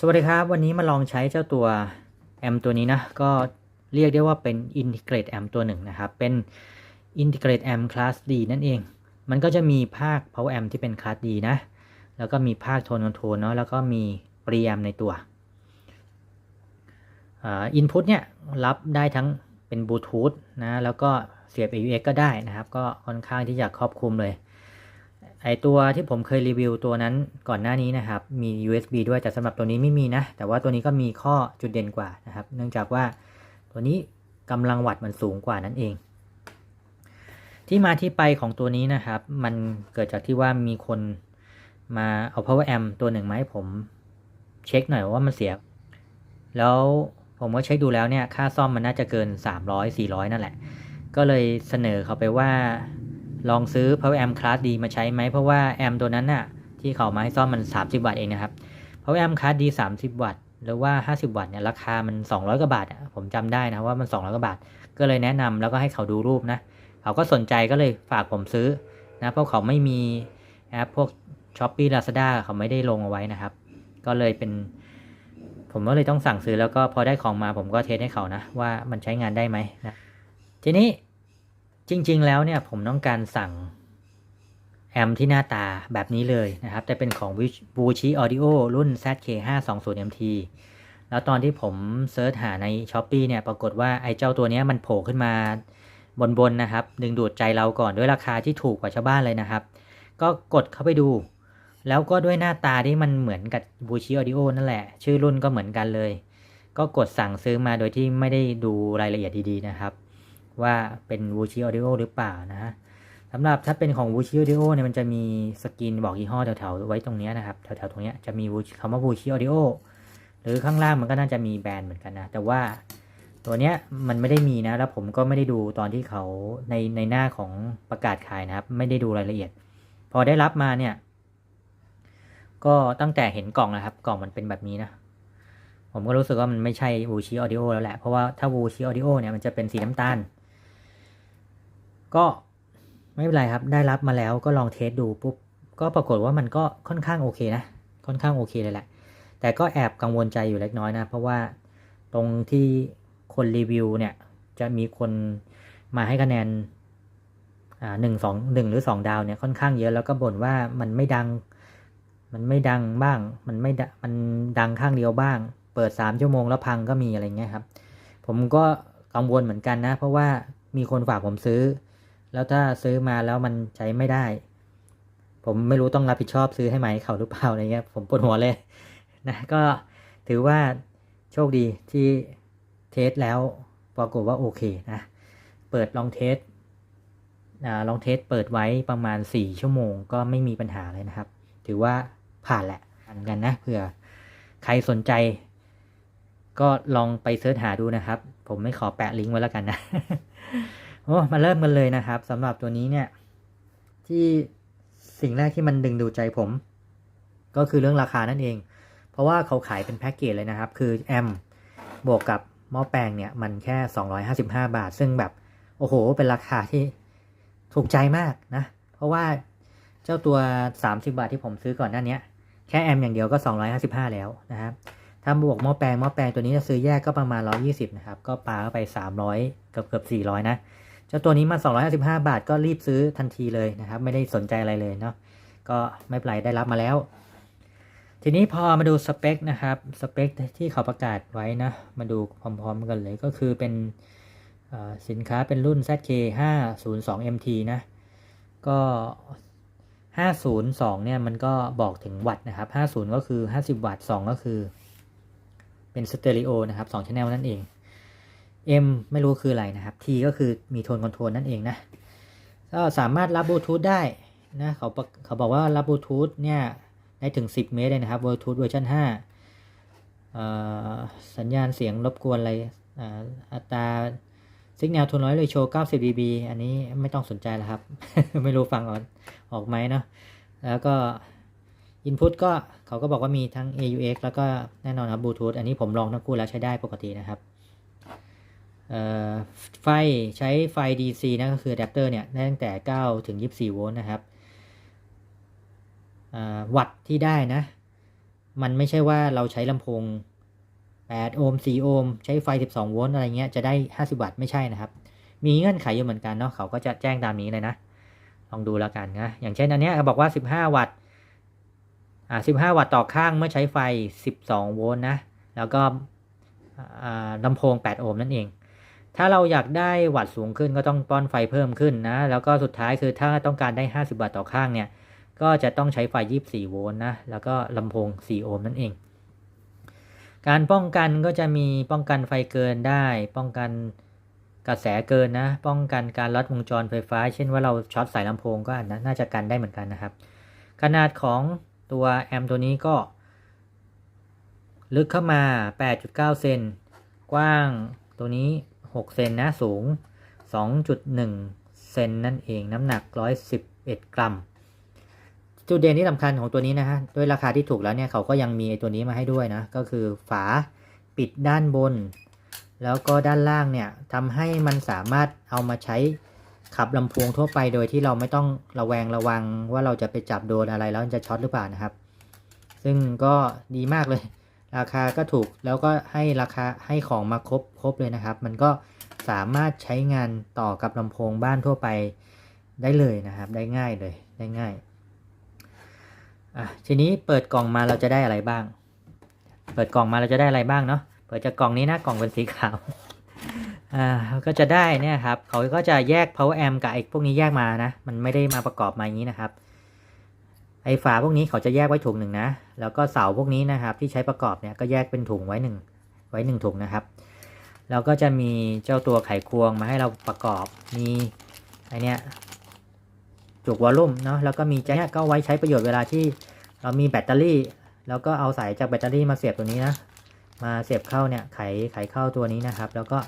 สวัสดีครับ วันนี้มาลองใช้เจ้าตัวแอมตัวนี้นะ ก็เรียกได้ว่าเป็น Integrate Amp ตัวหนึ่งนะครับ เป็น Integrate Amp Class D นั่นเอง มันก็จะมีภาค Power Amp ที่เป็น Class D นะ แล้วก็มีภาคโทนคอนโทรลเนาะแล้วก็มี Preamp ในตัวอินพุตเนี่ยรับได้ทั้งเป็นบลูทูธนะ แล้วก็เสียบ AUX ก็ได้นะครับ ก็ค่อนข้างที่จะครอบคลุมเลย ไอตัวที่ผมเคยรีวิวตัวนั้นก่อนหน้านี้นะครับ มี USB ด้วยแต่สำหรับตัวนี้ไม่มีนะ แต่ว่าตัวนี้ก็มีข้อจุดเด่นกว่านะครับ เนื่องจากว่าตัวนี้กำลังวัตต์มันสูงกว่านั่นเอง ที่มาที่ไปของตัวนี้นะครับ มันเกิดจากที่ว่ามีคนมาเอา power amp ตัวหนึ่งมาให้ผมเช็คหน่อยว่ามันเสีย แล้วผมก็เช็คดูแล้วเนี่ย ค่าซ่อมมันน่าจะเกิน 300-400 นั่นแหละ ก็เลยเสนอเขาไปว่า ลองซื้อ power amp class D มาใช้ไหม เพราะว่าแอมตัวนั้นน่ะที่เขามาให้ซ่อมมัน 30 วัตต์เองนะครับ power amp class D 30 วัตต์หรือว่า 50 วัตต์เนี่ยราคามัน 200กว่าบาทอะผมจำได้นะว่ามัน 200กว่าบาท ก็เลยแนะนำแล้วก็ให้เขาดูรูปนะ เขาก็สนใจก็เลยฝากผมซื้อนะเพราะเขาไม่มีแอปพวก Shopee Lazada เขาไม่ได้ลงเอาไว้นะครับ ก็เลยเป็น ผมก็เลยต้องสั่งซื้อแล้วก็พอได้ของมาผมก็เทสให้เขานะ ว่ามันใช้งานได้ไหมนะทีนี้ จริง ๆ แล้วเนี่ยผมต้องการสั่งแอมที่หน้าตาแบบนี้เลยนะครับ แต่เป็นของ b u c h i Audio รุ่น ZK520MT แล้วตอนที่ผมเซิร์ชหาใน s h อ p e e เนี่ยปรากฏว่าไอ้เจ้าตัวนี้มันโผล่ขึ้นมาบนๆนนะครับ ดึงดูดใจเราก่อนด้วยราคาที่ถูกกว่าชาวบ้านเลยนะครับ ก็กดเข้าไปดู แล้วก็ด้วยหน้าตาที่มันเหมือนกับ b u c h i Audio นั่นแหละ ชื่อรุ่นก็เหมือนกันเลย ก็กดสั่งซื้อมาโดยที่ไม่ได้ดูรายละเอียดดีๆนะครับ ว่าเป็น w u c h i Audio หรือเปล่านะฮะสำหรับถ้าเป็นของ w u c h i Audio เนี่ยมันจะมีสกรีนบอกยี่ห้อแถวๆไว้ตรงนี้นะครับแถวๆตรงนี้จะมีคำว่า w u c h i Audio หรือข้างล่างมันก็น่าจะมีแบรนด์เหมือนกันนะ แต่ว่าตัวเนี้ยมันไม่ได้มีนะ แล้วผมก็ไม่ได้ดูตอนที่เขาในในหน้าของประกาศขายนะครับ ไม่ได้ดูรายละเอียด พอได้รับมาเนี่ย ก็ตั้งแต่เห็นกล่องนะครับ กล่องมันเป็นแบบนี้นะ ผมก็รู้สึกว่ามันไม่ใช่ w u c h i Audio แล้วแหละ เพราะว่าถ้า w u c h i Audio เนี่ยมันจะเป็นสีน้ำตาล ก็ไม่เป็นไรครับ ได้รับมาแล้วก็ลองเทสดูปุ๊บก็ปรากฏว่ามันก็ค่อนข้างโอเคนะ ค่อนข้างโอเคเลยแหละ แต่ก็แอบกังวลใจอยู่เล็กน้อยนะ เพราะว่าตรงที่คนรีวิวเนี่ย จะมีคนมาให้คะแนนอ่าหนึ่งสองหนึ่งหรือสองดาวเนี่ยค่อนข้างเยอะแล้วก็บ่นว่ามันไม่ดัง มันไม่ดังบ้าง มันไม่มันดังข้างเดียวบ้าง เปิดสามชั่วโมงแล้วพังก็มีอะไรเงี้ยครับ ผมก็กังวลเหมือนกันนะ เพราะว่ามีคนฝากผมซื้อ แล้วถ้าซื้อมาแล้วมันใช้ไม่ได้ ผมไม่รู้ต้องรับผิดชอบซื้อให้ไหมเขาหรือเปล่าอะไรเงี้ย ผมปวดหัวเลยนะก็ถือว่าโชคดีที่เทสแล้วปรากฏว่าโอเคนะเปิดลองเทสลองเทสเปิดไว้ประมาณ 4 ชั่วโมงก็ไม่มีปัญหาเลยนะครับ ถือว่าผ่านแหละผ่านกันนะเผื่อใครสนใจ ก็ลองไปเสิร์ชหาดูนะครับ ผมไม่ขอแปะลิงก์ไว้แล้วกันนะ โอ้มาเริ่มกันเลยนะครับสำหรับตัวนี้เนี่ย ที่สิ่งแรกที่มันดึงดูใจผม ก็คือเรื่องราคานั่นเอง เพราะว่าเขาขายเป็นแพ็กเกจเลยนะครับ คือแอมบวกกับหม้อแปลงเนี่ย มันแค่ 255 บาท ซึ่งแบบโอ้โห เป็นราคาที่ถูกใจมากนะ เพราะว่าเจ้าตัว 30 บาทที่ผมซื้อก่อนหน้านี้แค่แอมอย่างเดียวก็ 255 แล้วนะครับถ้าบวกหม้อแปลงหม้อแปลงตัวนี้จะซื้อแยกก็ประมาณ 120 นะครับ ก็ปาเข้าไป 300 เกือบเกือบ400 นะ เจ้าตัวนี้มา 255 บาทก็รีบซื้อทันทีเลยนะครับ ไม่ได้สนใจอะไรเลยเนาะก็ไม่เป็นไรได้รับมาแล้ว ทีนี้พอมาดูสเปคนะครับสเปคที่เขาประกาศไว้นะมาดูพร้อมๆกันเลยก็คือเป็นสินค้าเป็นรุ่น ZK 502 MT นะก็ 502 เนี่ยมันก็บอกถึงวัตต์นะครับ 50 ก็คือ 50 วัตต์ 2 ก็คือ เป็นสเตอริโอนะครับ2 channel นั่นเอง M ไม่รู้คืออะไรนะครับ T ก็คือมีโทนคอนโทรลนั่นเองนะ ก็สามารถรับบลูทูธได้นะเขาเขาบอกว่ารับบลูทูธเนี่ยได้ถึง 10 เมตรเลยนะครับบลูทูธเวอร์ชัน5สัญญาณเสียงรบกวนอะไรอัตราซิกแนลโทนน้อยเลยโชว์90 dB อันนี้ไม่ต้องสนใจแล้วครับ ไม่รู้ฟังออกออกไหมเนาะแล้วก็ Input ก็เขาก็บอกว่ามีทั้ง AUX แล้วก็แน่นอนครับบลูทูธอันนี้ผมลองทั้งคู่แล้วใช้ได้ปกตินะครับ ไฟใช้ไฟ DC นะก็คืออะแดปเตอร์เนี่ยตั้งแต่ 9 ถึง 24 โวลต์นะครับวัตต์ที่ได้นะ มันไม่ใช่ว่าเราใช้ลำโพง 8 โอห์ม 4 โอห์ม ใช้ไฟ 12 โวลต์อะไรเงี้ยจะได้ 50 วัตต์ไม่ใช่นะครับ มีเงื่อนไขอยู่เหมือนกันเนาะเขาก็จะแจ้งตามนี้เลยนะ ลองดูแล้วกันนะ อย่างเช่นอันเนี้ยบอกว่า 15 วัตต์อ่า15 วัตต์ต่อข้างเมื่อใช้ไฟ 12 โวลต์นะ แล้วก็ลำโพง 8 โอห์มนั่นเอง ถ้าเราอยากได้วัตต์สูงขึ้นก็ต้องป้อนไฟเพิ่มขึ้นนะ แล้วก็สุดท้ายคือถ้าต้องการได้ 50 วัตต์ต่อข้างเนี่ย ก็จะต้องใช้ไฟ 24 โวลต์นะ แล้วก็ลำโพง 4 โอห์มนั่นเอง การป้องกันก็จะมีป้องกันไฟเกินได้ ป้องกันกระแสเกินนะ ป้องกันการลัดวงจรไฟฟ้า เช่นว่าเราช็อตสายลำโพงก็น่าจะกันได้เหมือนกันนะครับ ขนาดของตัวแอมตัวนี้ก็ ลึกเข้ามา 8.9 เซน กว้างตัวนี้ 6 เซนนะสูง 2.1 เซนนั่นเองน้ำหนัก 111 กรัม จุดเด่นที่สำคัญของตัวนี้นะฮะด้วยราคาที่ถูกแล้วเนี่ยเขาก็ยังมีตัวนี้มาให้ด้วยนะ ก็คือฝาปิดด้านบน แล้วก็ด้านล่างเนี่ยทำให้มันสามารถเอามาใช้ขับลำโพงทั่วไปโดยที่เราไม่ต้องระแวงระวังว่าเราจะไปจับโดนอะไรแล้วจะช็อตหรือเปล่านะครับ ซึ่งก็ดีมากเลย ราคาก็ถูกแล้วก็ให้ราคาให้ของมาครบครบเลยนะครับ มันก็สามารถใช้งานต่อกับลำโพงบ้านทั่วไปได้เลยนะครับ ได้ง่ายเลยได้ง่ายอะทีนี้เปิดกล่องมาเราจะได้อะไรบ้าง เปิดกล่องมาเราจะได้อะไรบ้างเนาะเปิดจากกล่องนี้นะกล่องเป็นสีขาวอ่าก็จะได้เนี่ยครับเขาก็จะแยก power amp กับไอ้พวกนี้แยกมานะ มันไม่ได้มาประกอบมาอย่างนี้นะครับ ไอ้ฝาพวกนี้เขาจะแยกไว้ถุงหนึ่งนะ แล้วก็เสาพวกนี้นะครับ ที่ใช้ประกอบเนี่ยก็แยกเป็นถุงไว้หนึ่งไว้หนึ่งถุงนะครับ แล้วก็จะมีเจ้าตัวไขควงมาให้เราประกอบ มีไอเนี้ยจุกวอลลุ่มเนาะ แล้วก็มีแจ็คก็ไว้ใช้ประโยชน์เวลาที่เรามีแบตเตอรี่ แล้วก็เอาสายจากแบตเตอรี่มาเสียบตัวนี้นะ มาเสียบเข้าเนี่ยไขไขเข้าตัวนี้นะครับ แล้วก็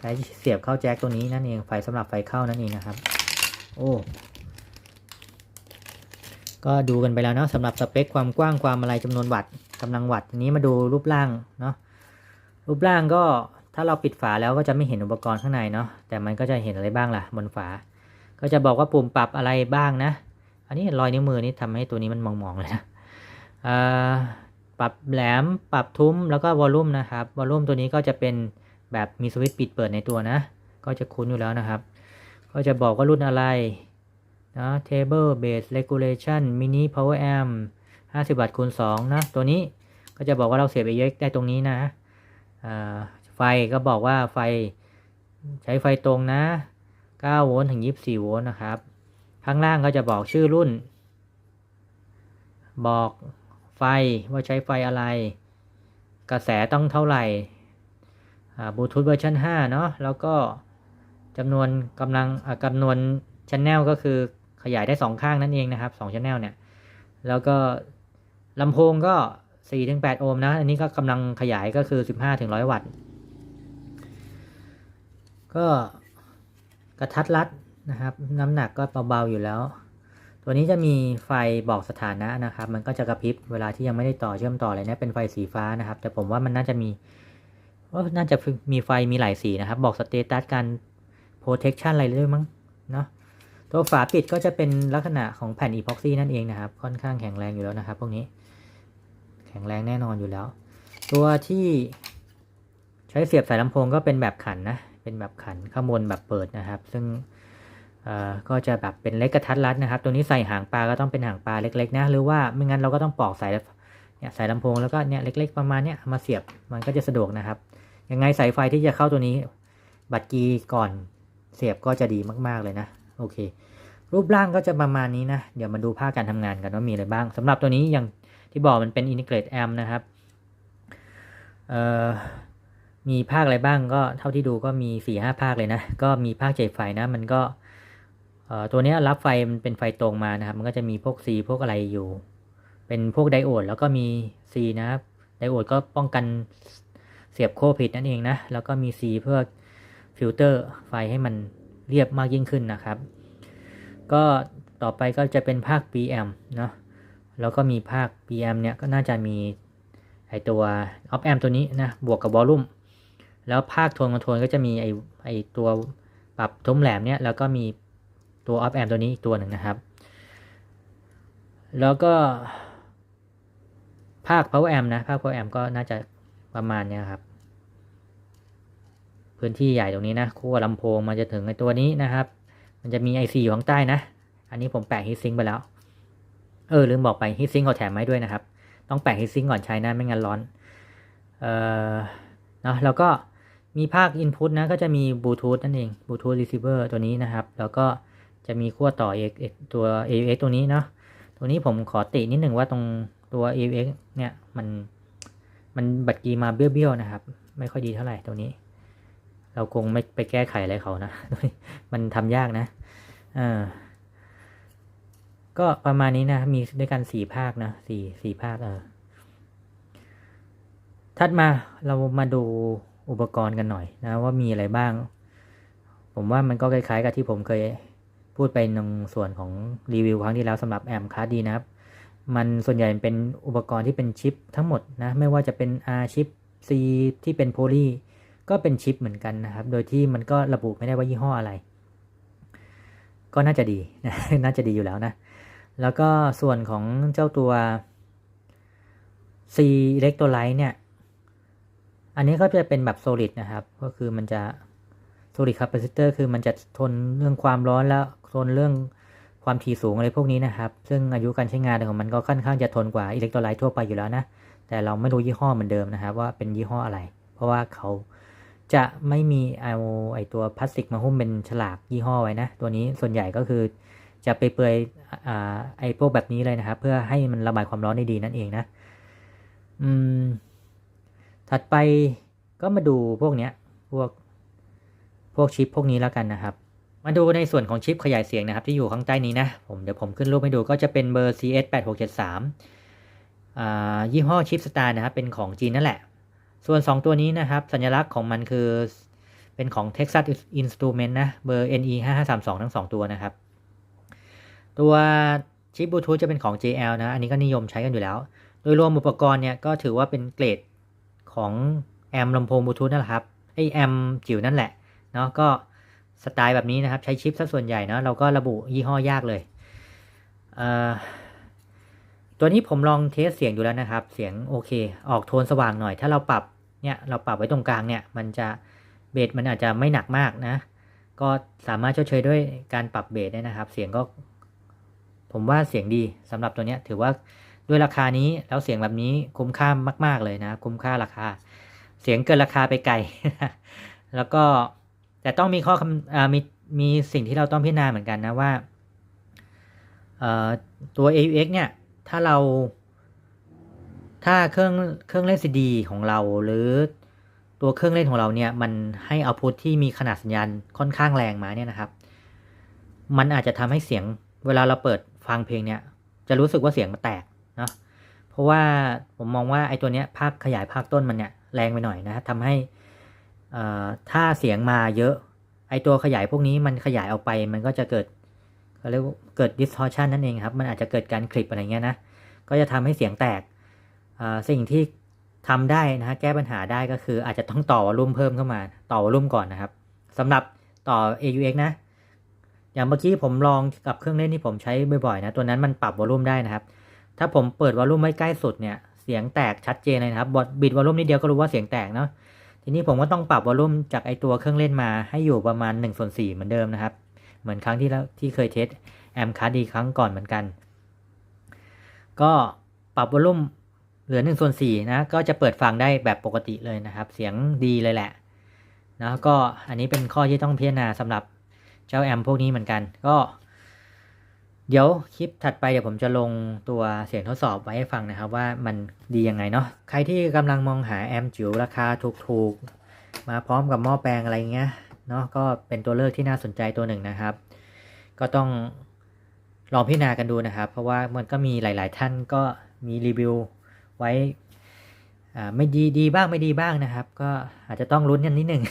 ใช้เสียบเข้าแจ็คตัวนี้นั่นเอง ไฟสำหรับไฟเข้านั่นเองนะครับ โอ้ ก็ดูกันไปแล้วเนาะสำหรับสเปคความกว้างความอะไรจำนวนวัตต์กำลังวัตต์นี้มาดูรูปร่างเนาะรูปร่างก็ถ้าเราปิดฝาแล้วก็จะไม่เห็นอุปกรณ์ข้างในเนาะแต่มันก็จะเห็นอะไรบ้างล่ะบนฝา ก็จะบอกว่าปุ่มปรับอะไรบ้างนะ อันนี้รอยนิ้วมือนี่ทำให้ตัวนี้มันมองๆเลยนะปรับแหลมปรับทุ้มแล้วก็วอลลุ่มนะครับวอลลุ่มตัวนี้ก็จะเป็นแบบมีสวิตช์ปิดเปิดในตัวนะ ก็จะคุ้นอยู่แล้วนะครับ ก็จะบอกว่ารุ่นอะไร นะ table base regulation mini power amp 50 วัตต์คูณ2นะ ตัวนี้ก็จะบอกว่าเราเสียบ AX ได้ตรงนี้นะไฟก็บอกว่าไฟใช้ไฟตรงนะ 9 โวลต์ถึง 24 โวลต์นะครับ ข้างล่างก็จะบอกชื่อรุ่น บอกไฟว่าใช้ไฟอะไร กระแสต้องเท่าไหร่บลูทูธเวอร์ชัน5เนาะแล้วก็จำนวนกำลังจำนวนชันแนลก็คือ ขยายได้สองข้างนั่นเองนะครับสองชันแนลเนี่ย แล้วก็ลำโพงก็4ถึง8โอห์มนะ อันนี้ก็กำลังขยายก็คือ15ถึง100วัตต์ ก็กระทัดรัดนะครับ น้ำหนักก็เบาๆอยู่แล้ว ตัวนี้จะมีไฟบอกสถานะนะครับ มันก็จะกระพริบเวลาที่ยังไม่ได้ต่อเชื่อมต่ออะไรนะเป็นไฟสีฟ้านะครับ แต่ผมว่ามันน่าจะมีว่าน่าจะมีไฟมีหลายสีนะครับ บอกสเตตัสการ protection อะไรด้วยมั้งเนาะ ตัวฝาปิดก็จะเป็นลักษณะของแผ่นอีพ็อกซี่นั่นเองนะครับ ค่อนข้างแข็งแรงอยู่แล้วนะครับ พวกนี้ แข็งแรงแน่นอนอยู่แล้ว ตัวที่ใช้เสียบสายลำโพงก็เป็นแบบขันนะ เป็นแบบขันข้างบนแบบเปิดนะครับ ซึ่งก็จะแบบเป็นเล็กกระทัดรัดนะครับ ตัวนี้ใส่หางปลาก็ต้องเป็นหางปลาเล็กๆนะหรือว่าไม่งั้นเราก็ต้องปอกสายเนี่ยสายลำโพงแล้วก็เนี่ยเล็ก ๆ ประมาณเนี้ยมาเสียบมันก็จะสะดวกนะครับ ยังไงสายไฟที่จะเข้าตัวนี้ บัตรกีก่อนเสียบก็จะดีมากๆเลยนะ โอเค รูปร่างก็จะประมาณนี้นะ เดี๋ยวมาดูภาคการทำงานกันว่ามีอะไรบ้าง สำหรับตัวนี้อย่างที่บอกมันเป็น integrate amp นะครับเอ่อมีภาคอะไรบ้างก็เท่าที่ดูก็มี4ี่ห้าภาคเลยนะ ก็มีภาคใจไฟนะ มันก็ตัวนี้รับไฟมันเป็นไฟตรงมานะครับ มันก็จะมีพวก C พวกอะไรอยู่ เป็นพวกไดโอดแล้วก็มี C นะครับ ไดโอดก็ป้องกันเสียบโคผิดนั่นเองนะ แล้วก็มี C เพื่อฟิลเตอร์ไฟให้มัน เรียบมากยิ่งขึ้นนะครับ ก็ต่อไปก็จะเป็นภาค PM เนาะแล้วก็มีภาค PM เนี่ยก็น่าจะมีไอตัว op amp ตัวนี้นะบวกกับวอลลุ่มแล้วภาคโทนคอนโทรลก็จะมีไอไอตัวปรับทุ้มแหลมเนี่ยแล้วก็มีตัว op amp ตัวนี้อีกตัวหนึ่งนะครับ แล้วก็ภาค power amp นะภาค power amp ก็น่าจะประมาณเนี้ยครับ พื้นที่ใหญ่ตรงนี้นะขั้วลำโพงมันจะถึงไอตัวนี้นะครับ มันจะมี IC อยู่ข้างใต้นะ อันนี้ผมแปะฮีทซิงไปแล้ว เออลืมบอกไปฮีทซิงเขาแถมไว้ด้วยนะครับ ต้องแปะฮีทซิงก่อนใช้นะไม่งั้นร้อน เอ่อเนาะแล้วก็มีภาค Input นะก็จะมีบลูทูธนั่นเองบลูทูธ Receiver ตัวนี้นะครับ แล้วก็จะมีขั้วต่อ AX ตัว AX ตัวนี้เนาะตัวนี้ผมขอตินิดหนึ่งว่าตรงตัว AX เนี่ยมันมันบัตรกีมาเบี้ยวๆนะครับ ไม่ค่อยดีเท่าไหร่ตัวนี้ เราคงไม่ไปแก้ไขอะไรเขานะ มันทำยากนะอ่าก็ประมาณนี้นะ มีด้วยกันสี่ภาคนะสี่สี่ภาคเออถัดมาเรามาดูอุปกรณ์กันหน่อยนะ ว่ามีอะไรบ้าง ผมว่ามันก็คล้ายๆ กับที่ผมเคยพูดไปในส่วนของรีวิวครั้งที่แล้วสำหรับแอมคาร์ดีนะครับ มันส่วนใหญ่เป็นอุปกรณ์ที่เป็นชิปทั้งหมดนะ ไม่ว่าจะเป็น R ชิป C ที่เป็นโพลี ก็เป็นชิปเหมือนกันนะครับ โดยที่มันก็ระบุไม่ได้ว่ายี่ห้ออะไร ก็น่าจะดี น่าจะดีอยู่แล้วนะ แล้วก็ส่วนของเจ้าตัว C Electrolyte เนี่ย อันนี้ก็จะเป็นแบบ solid นะครับ ก็คือมันจะ solid capacitor คือมันจะทนเรื่องความร้อนแล้วทนเรื่องความถี่สูงอะไรพวกนี้นะครับ ซึ่งอายุการใช้งานของมันก็ค่อนข้างจะทนกว่าอิเล็กโทรไลต์ทั่วไปอยู่แล้วนะ แต่เราไม่รู้ยี่ห้อเหมือนเดิมนะครับ ว่าเป็นยี่ห้ออะไร เพราะว่าเขา จะไม่มีเอาไอตัวพลาสติกมาหุ้มเป็นฉลากยี่ห้อไว้นะ ตัวนี้ส่วนใหญ่ก็คือจะไปเปื่อยอ่าไอพวกแบบนี้เลยนะครับ เพื่อให้มันระบายความร้อนได้ดีนั่นเองนะอืมถัดไปก็มาดูพวกเนี้ยพวกพวกชิปพวกนี้แล้วกันนะครับ มาดูในส่วนของชิปขยายเสียงนะครับ ที่อยู่ข้างใต้นี้นะผมเดี๋ยวผมขึ้นรูปให้ดูก็จะเป็นเบอร์ CS 8 6 7 3อ่ายี่ห้อชิปสตาร์นะครับเป็นของจีนนั่นแหละ ส่วน 2 ตัวนี้นะครับ สัญลักษณ์ของมันคือเป็นของ Texas Instrument นะเบอร์ NE 5 5 3 2 ทั้ง 2 ตัวนะครับ ตัวชิปบลูทูธจะเป็นของ JL นะ อันนี้ก็นิยมใช้กันอยู่แล้ว โดยรวมอุปกรณ์เนี่ยก็ถือว่าเป็นเกรดของแอมลำโพงบลูทูธนั่นแหละครับไอแอมจิ๋วนั่นแหละเนาะก็สไตล์แบบนี้นะครับ ใช้ชิปซะส่วนใหญ่เนาะเราก็ระบุยี่ห้อยากเลยเอ่อตัวนี้ผมลองเทสเสียงดูแล้วนะครับ เสียงโอเค ออกโทนสว่างหน่อย ถ้าเราปรับ เนี่ยเราปรับไว้ตรงกลางเนี่ยมันจะเบสมันอาจจะไม่หนักมากนะ ก็สามารถชดเชยด้วยการปรับเบสได้นะครับ เสียงก็ ผมว่าเสียงดีสำหรับตัวเนี้ยถือว่าด้วยราคานี้แล้วเสียงแบบนี้คุ้มค่ามาก ๆเลยนะ คุ้มค่าราคา เสียงเกินราคาไปไกล แล้วก็แต่ต้องมีข้อคำอมีมีสิ่งที่เราต้องพิจารณาเหมือนกันนะว่าเอ่อตัว AUX เนี่ย ถ้าเรา ถ้าเครื่องเครื่องเล่นซีดีของเราหรือตัวเครื่องเล่นของเราเนี่ยมันให้เอาพุทที่มีขนาดสัญญาณค่อนข้างแรงมาเนี่ยนะครับ มันอาจจะทำให้เสียงเวลาเราเปิดฟังเพลงเนี่ย จะรู้สึกว่าเสียงมันแตกเนาะเพราะว่าผมมองว่าไอ้ตัวเนี้ยภาคขยายภาคต้นมันเนี่ยแรงไปหน่อยนะทำให้ถ้าเสียงมาเยอะ ไอตัวขยายพวกนี้มันขยายออกไปมันก็จะเกิดเขาเรียกว่าเกิด distortion นั่นเองครับ มันอาจจะเกิดการคลิปอะไรเงี้ยนะ ก็จะทำให้เสียงแตก สิ่งที่ทำได้นะฮะแก้ปัญหาได้ก็คืออาจจะต้องต่อวอลลุ่มเพิ่มเข้ามา ต่อวอลลุ่มก่อนนะครับสำหรับต่อ AUX นะ อย่างเมื่อกี้ผมลองกับเครื่องเล่นที่ผมใช้บ่อยๆนะตัวนั้นมันปรับวอลลุ่มได้นะครับ ถ้าผมเปิดวอลลุ่มไว้ใกล้สุดเนี่ยเสียงแตกชัดเจนเลยนะครับบิดวอลลุ่มนิดเดียวก็รู้ว่าเสียงแตกเนาะทีนี้ผมก็ต้องปรับวอลลุ่มจากไอตัวเครื่องเล่นมาให้อยู่ประมาณ1ส่วน4เหมือนเดิมนะครับ เหมือนครั้งที่แล้วที่เคยเทสแอมคาร์ดีครั้งก่อนเหมือนกัน ก็ปรับวอลลุ่ม เหลือ1ส่วน4นะก็จะเปิดฟังได้แบบปกติเลยนะครับ เสียงดีเลยแหละนะก็อันนี้เป็นข้อที่ต้องพิจารณาสำหรับเจ้าแอมพวกนี้เหมือนกันก็ เดี๋ยวคลิปถัดไปเดี๋ยวผมจะลงตัวเสียงทดสอบไว้ให้ฟังนะครับ ว่ามันดียังไงเนาะใครที่กำลังมองหาแอมจิ๋วราคาถูกๆ มาพร้อมกับหม้อแปลงอะไรเงี้ยเนาะก็เป็นตัวเลือกที่น่าสนใจตัวหนึ่งนะครับ ก็ต้องลองพิจารณากันดูนะครับ เพราะว่ามันก็มีหลาย ๆ ท่านก็มีรีวิว ไว้อ่าไม่ดีดีบ้างไม่ดีบ้างนะครับ ก็อาจจะต้องลุ้นกันนิดหนึ่ง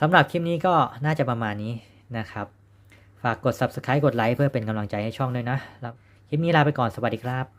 สำหรับคลิปนี้ก็น่าจะประมาณนี้นะครับ ฝากกด subscribe กดไลค์เพื่อเป็นกำลังใจให้ช่องด้วยนะคลิปนี้ลาไปก่อนสวัสดีครับ